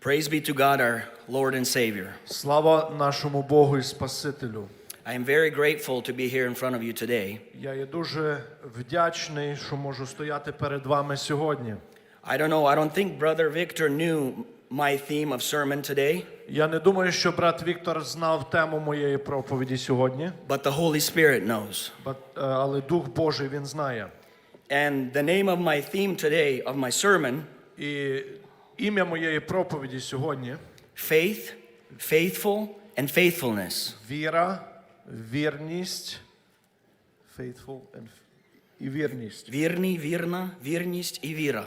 Praise be to God, our Lord and Savior. Слава нашому Богу і Спасителю. I am very grateful to be here in front of you today. Я є дуже вдячний, що можу стояти перед вами сьогодні. I don't know, I don't think Brother Victor knew my theme of sermon today, Я не думаю, що брат Віктор знав тему моєї проповіді сьогодні, but the Holy Spirit knows. е, але Дух Божий він знає. And the name of my theme today, of my sermon, І ім'я моєї проповіді сьогодні faith, faithful, and faithfulness. віра, вірність, faithful and і вірність. Вірний, вірна, вірність і віра.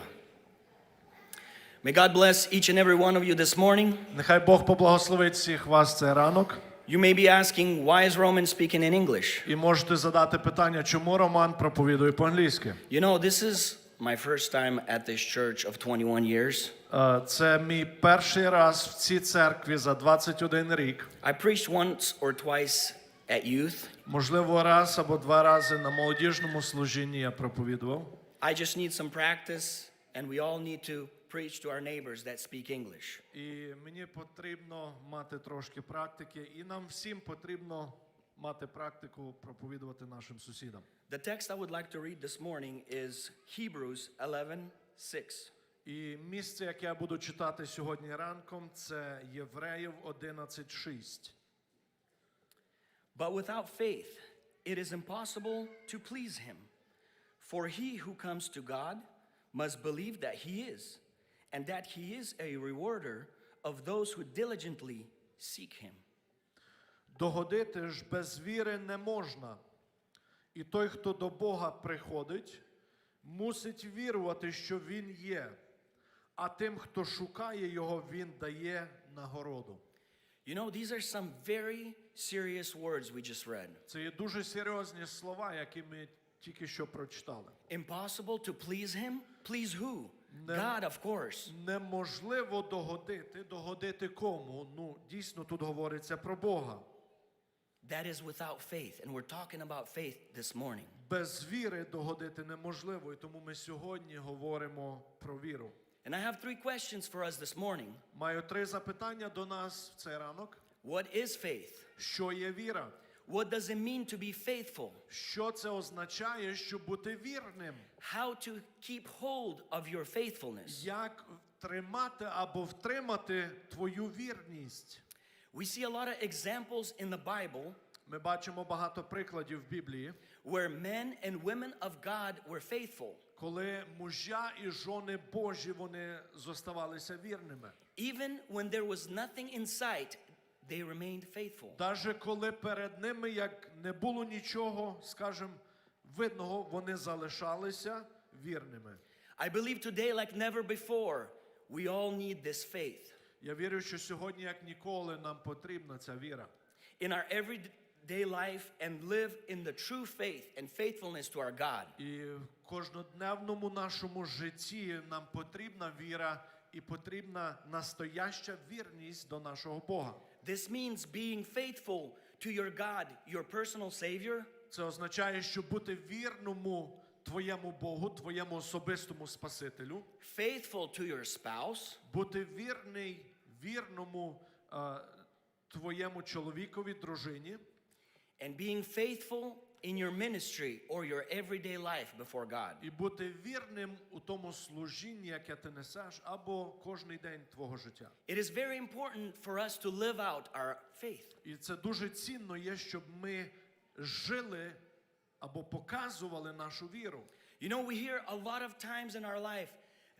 May God bless each and every one of you this morning. Нехай Бог поблагословить всіх вас цей ранок. You may be asking, why is Roman speaking in English? І можете задати питання, чому Роман проповідує по-англійськи. You know, this is my first time at this church of 21 years. Е, Це мій перший раз в цій церкві за 21 рік. I preached once or twice at youth. Можливо, раз або два рази на молодіжному служінні я проповідував. I just need some practice, and we all need to preach to our neighbors that speak English. І мені потрібно мати трошки практики, і нам всім потрібно мати практику проповідувати нашим сусідам. The text I would like to read this morning is Hebrews 11:6. І місце, яке я буду читати сьогодні ранком, це Євреїв 11.6. But without faith, it is impossible to please him. For he who comes to God must believe that he is, and that he is a rewarder of those who diligently seek him. Догодити ж без віри не можна. І той, хто до Бога приходить, мусить вірувати, що Він є, а тим, хто шукає Його, Він дає нагороду. You know, these are some very serious words we just read. Це є дуже серйозні слова, які ми тільки що прочитали. Impossible to please him? Please who? God, of course. Неможливо догодити, догодити кому? Ну, дійсно, тут говориться про Бога. That is without faith. And we're talking about faith this morning. Без віри догодити неможливо, і тому ми сьогодні говоримо про віру. And I have three questions for us this morning. Маю три запитання до нас в цей ранок. What is faith? Що є віра? What does it mean to be faithful? Що це означає, щоб бути вірним? How to keep hold of your faithfulness? Як тримати або втримати твою вірність? We see a lot of examples in the Bible Ми бачимо багато прикладів в Біблії, where men and women of God were faithful, коли мужа і жони Божі вони зоставалися вірними. even when there was nothing in sight. They remained faithful. Даже коли перед ними як не було нічого, скажем, видного, вони залишалися вірними. I believe today, like never before, we all need this faith. Я вірю, що сьогодні, як ніколи, нам потрібна ця віра. in our everyday life and live in the true faith and faithfulness to our God. І в кожнодневному нашому житті нам потрібна віра і потрібна настояща вірність до нашого Бога. This means being faithful to your God, your personal Savior, Це означає, що бути вірному твоєму Богу, твоєму особистому Спасителю, faithful to your spouse, бути вірний вірному е, твоєму чоловікові, дружині, and being faithful in your ministry or your everyday life before God. і бути вірним у тому служінні, яке ти несеш, або кожний день твого життя. It is very important for us to live out our faith. І це дуже цінно є, щоб ми жили або показували нашу віру. You know, we hear a lot of times in our life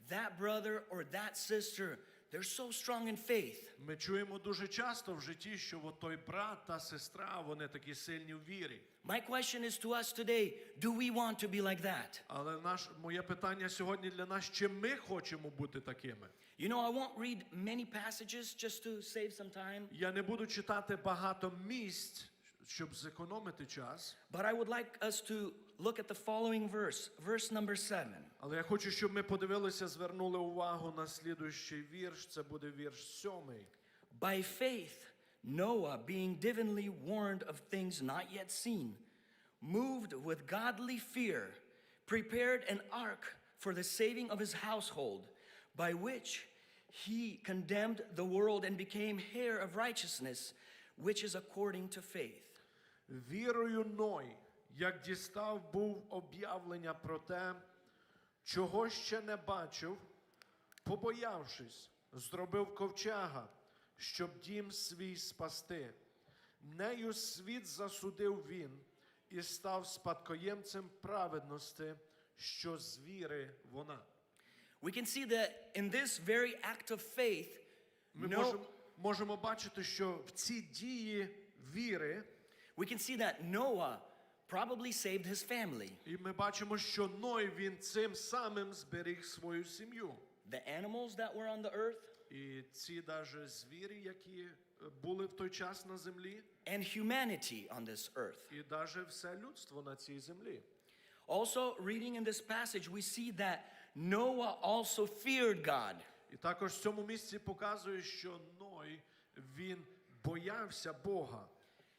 that brother or that sister, they're so strong in faith. Ми чуємо дуже часто в житті, що от той брат та сестра, вони такі сильні в вірі. My question is to us today do we want to be like that? Але наш, моє питання сьогодні для нас, чи ми хочемо бути такими? You know, I won't read many passages just to save some time, Я не буду читати багато місць, щоб зекономити час, but I would like us to look at the following verse, verse number seven. Але я хочу, щоб ми подивилися, звернули увагу на слідуючий вірш. Це буде вірш сьомий. By faith, Noah, being divinely warned of things not yet seen, moved with godly fear, prepared an ark for the saving of his household, by which he condemned the world and became heir of righteousness, which is according to faith. Вірою Ной, як дістав був об'явлення про те, чого ще не бачив, побоявшись, зробив ковчега, щоб дім свій спасти. Нею світ засудив він і став спадкоємцем праведності, що з віри вона. We can see that in this very act of faith, Ми no, можемо, можемо бачити, що в цій дії віри, we can see that Noah probably saved his family. і ми бачимо, що Ной він цим самим зберіг свою сім'ю. The animals that were on the earth І ці даже звірі, які е, були в той час на землі, and humanity on this earth. і даже все людство на цій землі. Also, reading in this passage, we see that Noah also feared God. І також в цьому місці показує, що Ной він боявся Бога.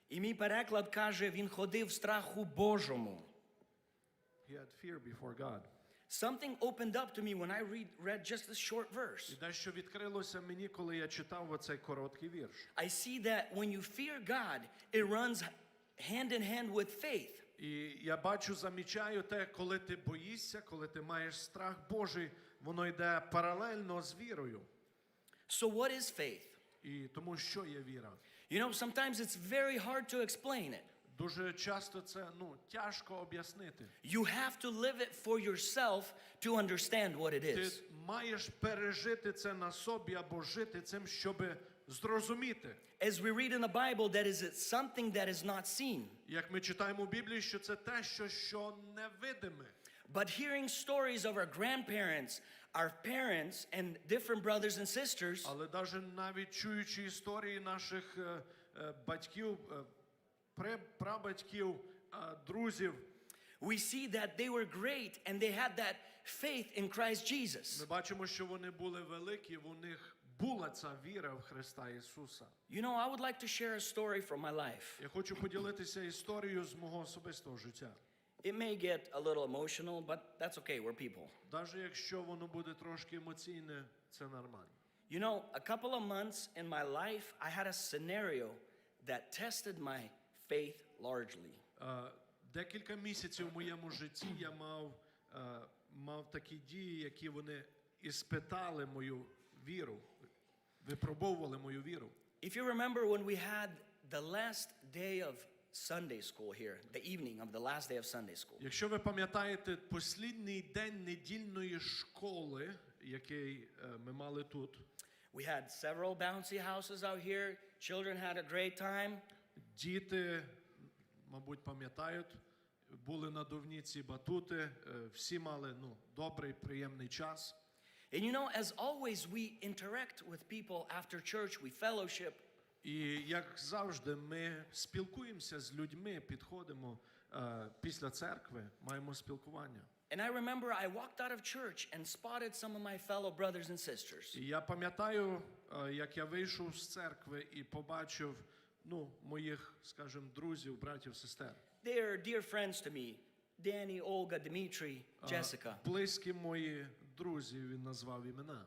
І мій переклад каже, він ходив в страху Божому. He had fear before God. Something opened up to me when I read, read just this short verse. дещо відкрилося мені, коли я читав оцей короткий вірш. I see that when you fear God, it runs hand in hand with faith. І я бачу, замічаю те, коли ти боїшся, коли ти маєш страх Божий, воно йде паралельно з вірою. So, what is faith? І тому що є віра? You know, sometimes it's very hard to explain it. Дуже часто це ну, тяжко об'яснити. You have to live it for yourself to understand what it Ти is. маєш пережити це на собі або жити цим, щоб зрозуміти. As we read in the Bible, that is it's something that is not seen. Як ми читаємо в Біблії, що це те, що, що невидиме. But hearing stories of our grandparents, our parents, and different brothers and sisters, Але навіть навіть чуючи історії наших е, е, батьків, е, пре- прабатьків, е, друзів, we see that they were great and they had that faith in Christ Jesus. ми бачимо, що вони були великі, у них була ця віра в Христа Ісуса. You know, I would like to share a story from my life. Я хочу поділитися історією з мого особистого життя. It may get a little emotional, but that's okay, we're people. Навіть якщо воно буде трошки емоційне, це нормально. You know, a couple of months in my life, I had a scenario that tested my faith largely. Е, Декілька місяців в моєму житті я мав, е, мав такі дії, які вони іспитали мою віру, випробовували мою віру. If you remember when we had the last day of Sunday school here, the evening of the last day of Sunday school, Якщо ви пам'ятаєте послідний день недільної школи, який е, ми мали тут, we had several bouncy houses out here. Children had a great time. діти, мабуть, пам'ятають, були надувні ці батути, е, всі мали ну, добрий, приємний час. And you know, as always, we interact with people after church, we fellowship. І як завжди, ми спілкуємося з людьми, підходимо е, після церкви, маємо спілкування. And I remember I walked out of church and spotted some of my fellow brothers and sisters. І я пам'ятаю, е, як я вийшов з церкви і побачив ну, моїх, скажімо, друзів, братів, сестер. They are dear friends to me Danny, Olga, Dmitry, Е, Jessica. Близькі мої друзі, він назвав імена.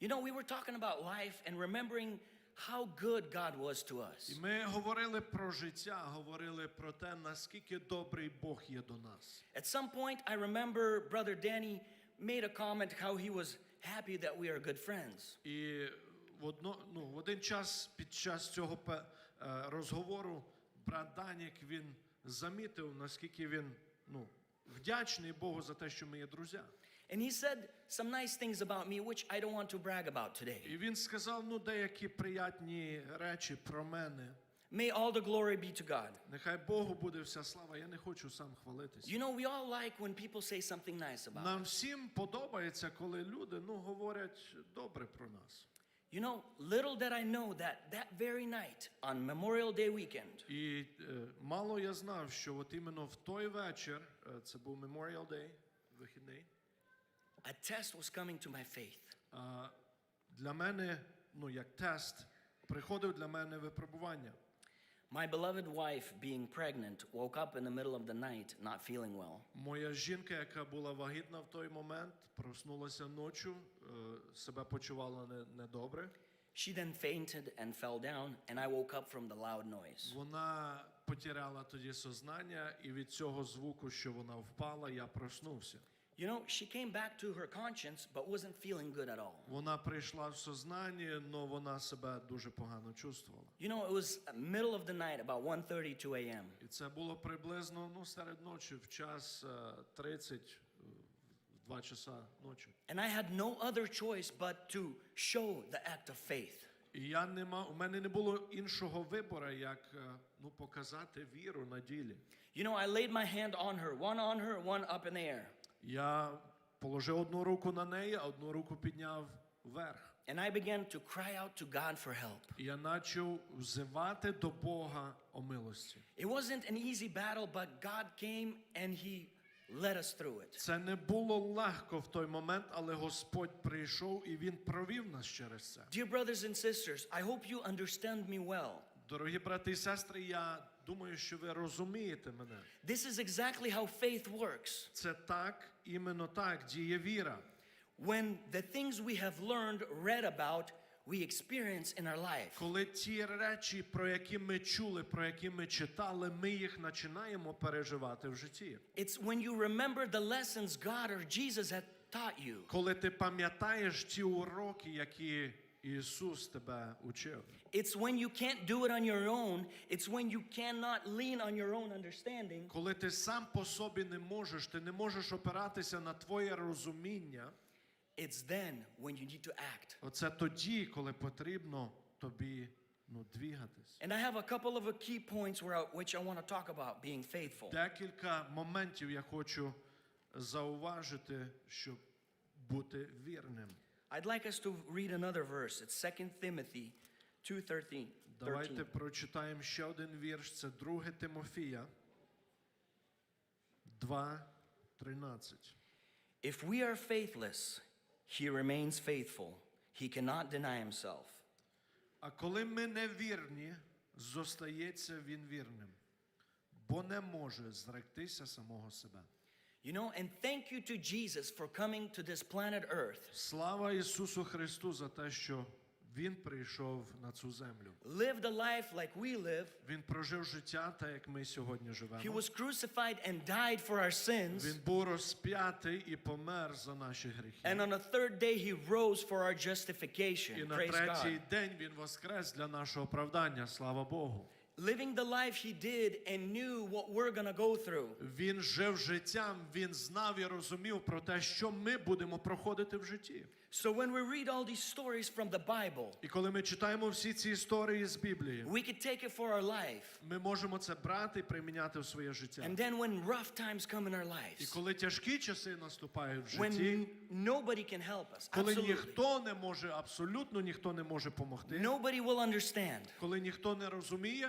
You know, we were talking about life and remembering how good God was to us. І ми говорили про життя, говорили про те, наскільки добрий Бог є до нас. At some point, I remember Brother Danny made a comment how he was happy that we are good friends. І в, одно, ну, в один час під час цього е, розговору брат Данік він замітив, наскільки він ну, вдячний Богу за те, що ми є друзі. And he said some nice things about me, which I don't want to brag about today. Він сказав ну, деякі приятні речі про мене. May all the glory be to God. Нехай Богу буде вся слава, я не хочу сам хвалитися. You know, we all like when people say something nice about us. Нам всім подобається, коли люди ну, говорять добре про нас. You know, little did I know that that very night on Memorial Day weekend, І е, мало я знав, що от іменно в той вечір, е, це був Memorial Day, вихідний, a test was coming to my faith. а, для мене, ну як тест, приходив для мене випробування. My beloved wife, being pregnant, woke up in the middle of the night not feeling well. Моя жінка, яка була вагітна в той момент, проснулася ночі, е, себе почувала не- недобре. She then fainted and fell down, and I woke up from the loud noise. Вона потеряла тоді сознання, і від цього звуку, що вона впала, я проснувся. You know, she came back to her conscience, but wasn't feeling good at all. Вона прийшла в сознання, але вона себе дуже погано чувствувала. You know, it was middle of the night, about 1.32 a.m. І це було приблизно ну, серед ночі, в час е, 30, е, в 2 часа ночі. And I had no other choice but to show the act of faith. І я не мав, у мене не було іншого вибору, як е, ну, показати віру на ділі. You know, I laid my hand on her, one on her, one up in the air. Я положив одну руку на неї, а одну руку підняв вверх. And I began to cry out to God for help. Я почав взивати до Бога о милості. It wasn't an easy battle, but God came and He led us through it. Це не було легко в той момент, але Господь прийшов і Він провів нас через це. Dear brothers and sisters, I hope you understand me well. Дорогі брати і сестри, я думаю, що ви розумієте мене. This is exactly how faith works. Це так, іменно так діє віра. When the things we have learned, read about, we experience in our life. Коли ті речі, про які ми чули, про які ми читали, ми їх починаємо переживати в житті. It's when you remember the lessons God or Jesus had taught you. Коли ти пам'ятаєш ті уроки, які Ісус тебе учив. It's when you can't do it on your own. It's when you cannot lean on your own understanding. Коли ти сам по собі не можеш, ти не можеш опиратися на твоє розуміння. It's then when you need to act. Оце тоді, коли потрібно тобі ну, двігатись. And I have a couple of uh, key points where I, which I want to talk about being faithful. Декілька моментів я хочу зауважити, щоб бути вірним. I'd like us to read another verse. It's 2 Timothy 2:13. Давайте прочитаємо ще один вірш. Це 2 Тимофія 2.13. If we are faithless, he remains faithful. He cannot deny himself. А коли ми не вірні, зостається він вірним, бо не може зректися самого себе. You know, and thank you to Jesus for coming to this planet Earth. Слава Ісусу Христу за те, що Він прийшов на цю землю. Lived a life like we live. Він прожив життя, так як ми сьогодні He живемо. was crucified and died for our sins. Він був розп'ятий і помер за наші гріхи. And on the third day, he rose for our І на третій день він воскрес для нашого оправдання. Слава Богу. Living the life he did and knew what we're going to go through. Він жив життям, він знав і розумів про те, що ми будемо проходити в житті. So when we read all these stories from the Bible, І коли ми читаємо всі ці історії з Біблії, we could take it for our life. ми можемо це брати і приміняти в своє життя. And then when rough times come in our І lives, коли тяжкі часи наступають в житті, when nobody can help us, коли absolutely. ніхто не може, абсолютно ніхто не може допомогти, Nobody will understand. коли ніхто не розуміє,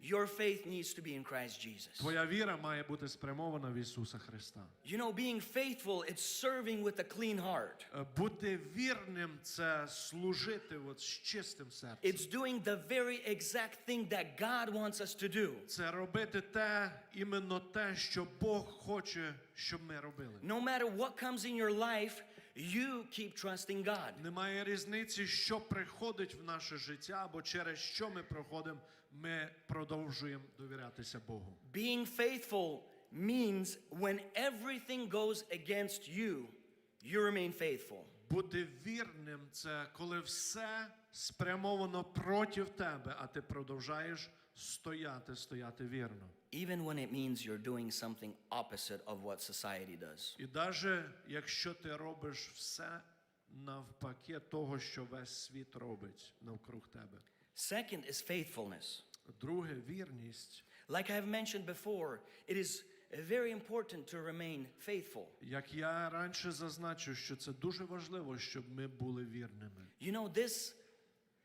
Your faith needs to be in Christ Jesus. твоя віра має бути спрямована в Ісуса Христа. You know, being faithful, it's serving with a clean heart. Е, Бути вірним це служити от з чистим серцем. It's doing the very exact thing that God wants us to do. Це робити те, іменно те, що Бог хоче, щоб ми робили. No matter what comes in your life, you keep trusting God. Немає різниці, що приходить в наше життя, або через що ми проходимо, ми продовжуємо довірятися Богу. Being faithful means when everything goes against you, you remain faithful. Бути вірним це коли все спрямовано проти тебе, а ти продовжаєш стояти, стояти вірно. Even when it means you're doing something opposite of what society does. І навіть якщо ти робиш все навпаки того, що весь світ робить навкруг тебе. Second is faithfulness. Друге, вірність. Like I have mentioned before, it is very important to remain faithful. Як я раніше зазначив, що це дуже важливо, щоб ми були вірними. You know, this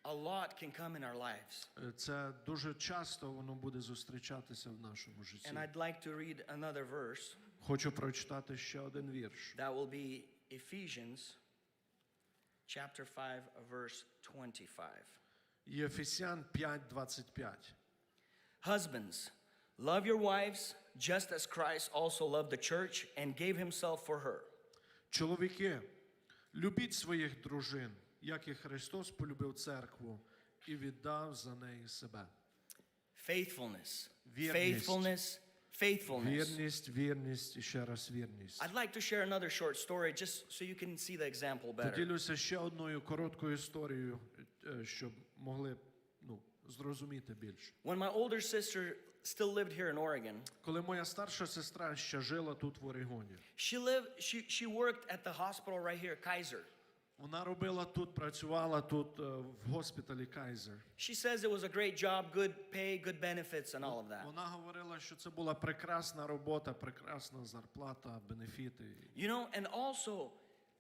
a lot can come in our lives. Е, Це дуже часто воно буде зустрічатися в нашому житті. And I'd like to read another verse. Хочу прочитати ще один вірш. That will be Ephesians chapter 5 verse 25. Єфесян 5:25. Husbands, love your wives just as Christ also loved the church and gave himself for her. Чоловіки, любіть своїх дружин, як і Христос полюбив церкву і віддав за неї себе. Faithfulness. Вірність. Faithfulness. Faithfulness. Вірність, вірність і ще раз вірність. I'd like to share another short story just so you can see the example better. Поділюся ще одною короткою історією, е, щоб могли ну, зрозуміти більше. When my older sister still lived here in Oregon, Коли моя старша сестра ще жила тут в Орегоні, she lived she, she worked at the hospital right here, Kaiser. вона робила тут, працювала тут е, в госпіталі Кайзер. She says it was a great job, good pay, good benefits and all of that. Вона говорила, що це була прекрасна робота, прекрасна зарплата, бенефіти. You know, and also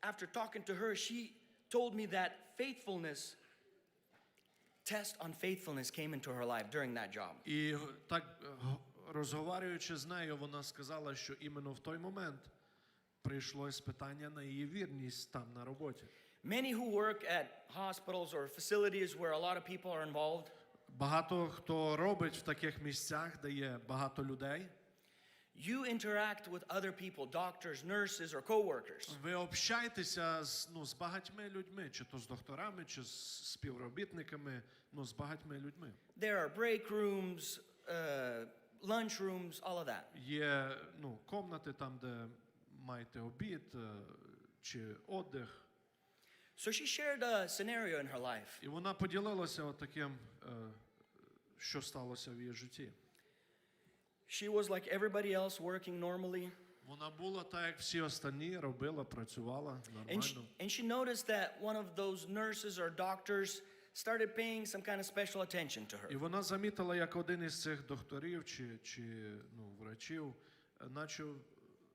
after talking to her, she told me that faithfulness test on faithfulness came into her life during that job. І так е, розговорюючи з нею, вона сказала, що іменно в той момент прийшлось питання на її вірність там на роботі. Many who work at hospitals or facilities where a lot of people are involved, Багато хто робить в таких місцях, де є багато людей. You interact with other people, doctors, nurses, or coworkers. Ви общаєтеся з, ну, з багатьми людьми, чи то з докторами, чи з співробітниками, ну, з багатьми людьми. There are break rooms, uh, lunch rooms, all of that. Є ну, комнати там, де маєте обід е, чи отдих. So she shared a scenario in her life. І вона поділилася отаким, е, що сталося в її житті. She was like everybody else working normally. Вона була так, як всі останні, робила, працювала And she, нормально. and she noticed that one of those nurses or doctors started paying some kind of special attention to І her. вона замітила, як один із цих докторів чи, чи ну, врачів е, почав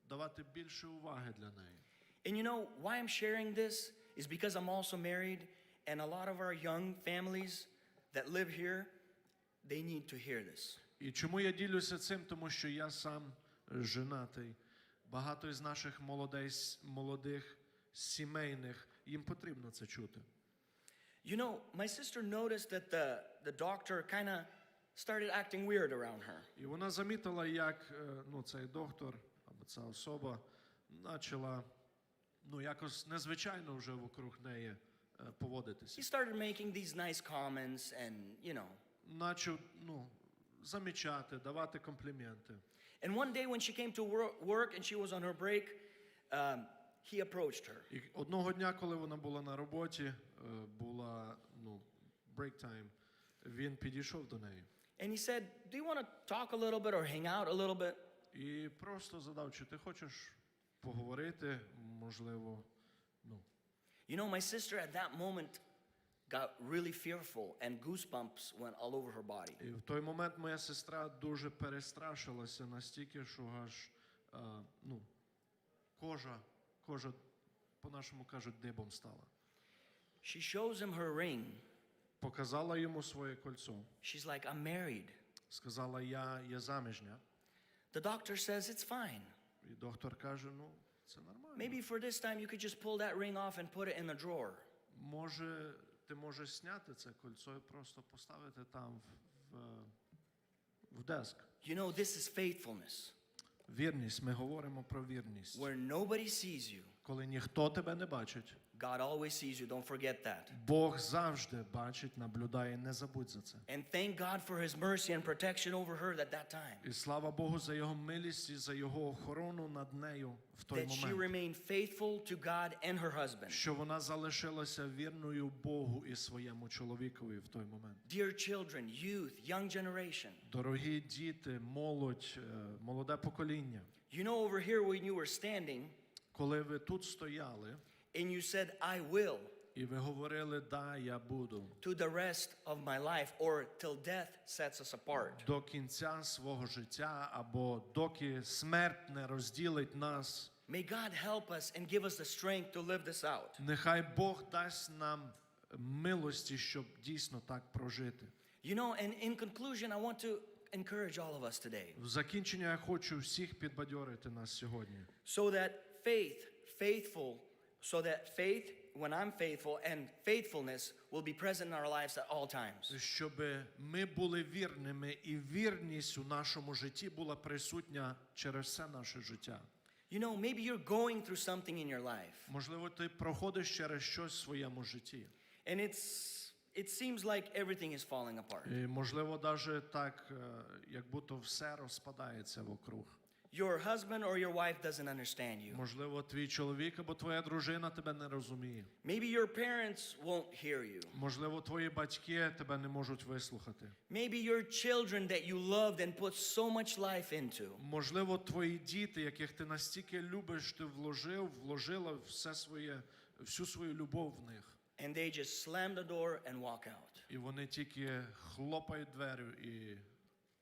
давати більше уваги для неї. And you know why I'm sharing this is because I'm also married, and a lot of our young families that live here, they need to hear this. І чому я ділюся цим? Тому що я сам женатий. Багато із наших молодей, молодих сімейних їм потрібно це чути. You know, my sister noticed that the, the doctor kind of started acting weird around her. І вона замітила, як е, ну, цей доктор або ця особа почала ну, якось незвичайно вже вокруг неї е, поводитися. He started making these nice comments and, you know. Начав ну, замічати, давати компліменти. And one day when she came to work and she was on her break, um, he approached her. І одного дня, коли вона була на роботі, е, була ну, break time, він підійшов до неї And he said, Do you want to talk a little bit or hang out a little bit? і просто задав, чи ти хочеш поговорити, можливо, ну. You know, my sister at that moment got really fearful and goosebumps went all over her body. І в той момент моя сестра дуже перестрашилася настільки, що аж е, ну, кожа, кожа, по-нашому кажуть, дибом стала. She shows him her ring. Показала йому своє кольцо. She's like, I'm married. Сказала, я є заміжня. The doctor says it's fine. І доктор каже: ну, це нормально. Maybe for this time you could just pull that ring off and put it in the drawer. Може, ти можеш зняти це кольцо і просто поставити там в, в, в деск. You know, this is faithfulness, Вірність, ми говоримо про вірність. where nobody sees you. Коли ніхто тебе не бачить, God always sees you, don't forget that. Бог завжди бачить, наблюдає, не забудь за це. And thank God for his mercy and protection over her at that time. І слава Богу за його милість і за його охорону над нею в той момент. That she remained faithful to God and her husband. Що вона залишилася вірною Богу і своєму чоловікові в той момент. Dear children, youth, young generation, Дорогі діти, молодь, е, молоде покоління. you know, over here when you were standing Коли ви тут стояли and you said, I will і ви говорили, да, я буду to the rest of my life or till death sets us apart. до кінця свого життя, або доки смерть не розділить нас, May God help us and give us the strength to live this out. нехай Бог дасть нам милості, щоб дійсно так прожити. You know, and in conclusion, I want to encourage all of us today В закінчення я хочу всіх підбадьорити нас сьогодні. so that faith, faithful, so that faith when I'm faithful, and faithfulness will be present in our lives at all times. щоб ми були вірними, і вірність у нашому житті була присутня через все наше життя. You know, maybe you're going through something in your life, Можливо, ти проходиш через щось в своєму житті. and it's it seems like everything is falling apart. І, можливо, навіть так, е, як будто все розпадається вокруг. Your husband or your wife doesn't understand you. Можливо, твій чоловік або твоя дружина тебе не розуміє. Maybe your parents won't hear you. Можливо, твої батьки тебе не можуть вислухати. Maybe your children that you loved and put so much life into. Можливо, твої діти, яких ти настільки любиш, ти вложив, вложила все своє, всю свою любов в них. And they just slam the door and walk out. І вони тільки хлопають дверю і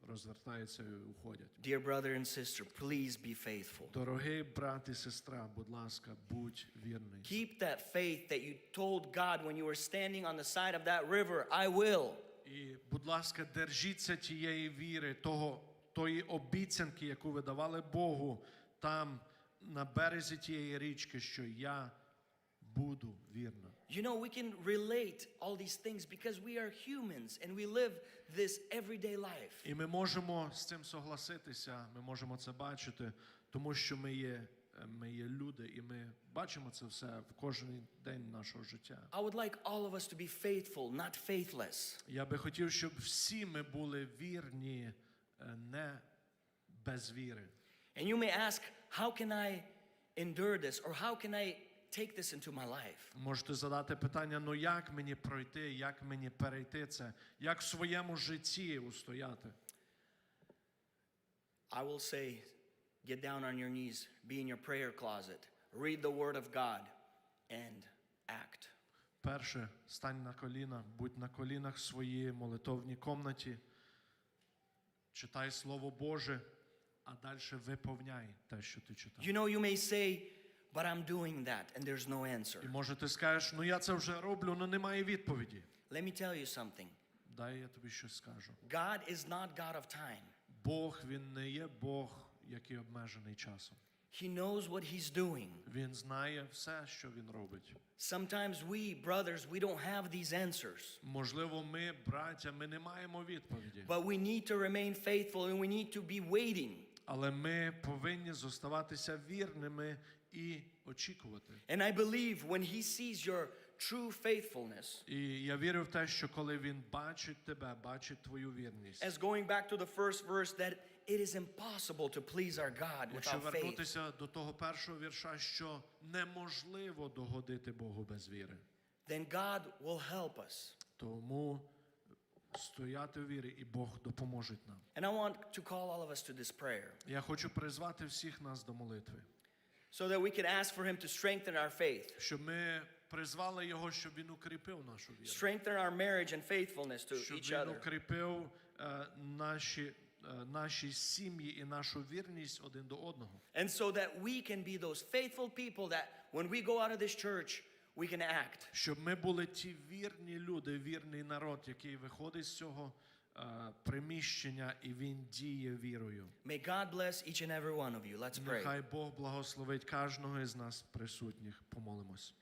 розвертаються і уходять. Dear brother and sister, please be faithful. Дорогий брат і сестра, будь ласка, будь вірний. Keep that faith that you told God when you were standing on the side of that river, I will. І, будь ласка, держіться тієї віри, того, тої обіцянки, яку ви давали Богу там на березі тієї річки, що я буду вірна. You know, we can relate all these things because we are humans and we live this everyday life. І ми можемо з цим согласитися, ми можемо це бачити, тому що ми є, е, ми є люди, і ми бачимо це все в кожен день нашого життя. I would like all of us to be faithful, not faithless. Я би хотів, щоб всі ми були вірні, е, не без віри. And you may ask, how can I endure this or how can I take this into my life? Можете задати питання: ну як мені пройти, як мені перейти це, як в своєму житті устояти? I will say, get down on your knees, be in your prayer closet, read the Word of God, and act. Перше, стань на коліна, будь на колінах в своїй молитовній комнаті, читай Слово Боже, а далі виповняй те, що ти читав. You know, you may say, but I'm doing that, and there's no І answer. може ти скажеш, ну я це вже роблю, але немає відповіді. Let me tell you something Дай я тобі щось скажу. God is not God of time, Бог він не є Бог, який обмежений часом. He knows what He's doing. Він знає все, що він робить. Sometimes we, brothers, we don't have these answers, Можливо, ми, браття, ми не маємо відповіді, but we need to remain faithful and we need to be waiting. але ми повинні зоставатися вірними і очікувати. And I believe when He sees your true faithfulness, І я вірю в те, що коли він бачить тебе, бачить твою вірність. as going back to the first verse, that it is impossible to please our God without faith. вернутися до того першого вірша, що неможливо догодити Богу без віри. Then God will help us. Тому стояти в вірі, і Бог допоможе нам. And I want to call all of us to this prayer Я хочу призвати всіх нас до молитви, so that we can ask for Him to strengthen our faith, щоб ми призвали його, щоб він укріпив нашу віру, strengthen our marriage and faithfulness to щоб each він other. укріпив е, наші, е, наші сім'ї і нашу вірність один до одного. And so that we can be those faithful people that when we go out of this church, we can act. Щоб ми були ті вірні люди, вірний народ, який виходить з цього е, приміщення і він діє вірою. May God bless each and every one of you. Let's pray. Нехай Бог благословить кожного із нас присутніх. Помолимось.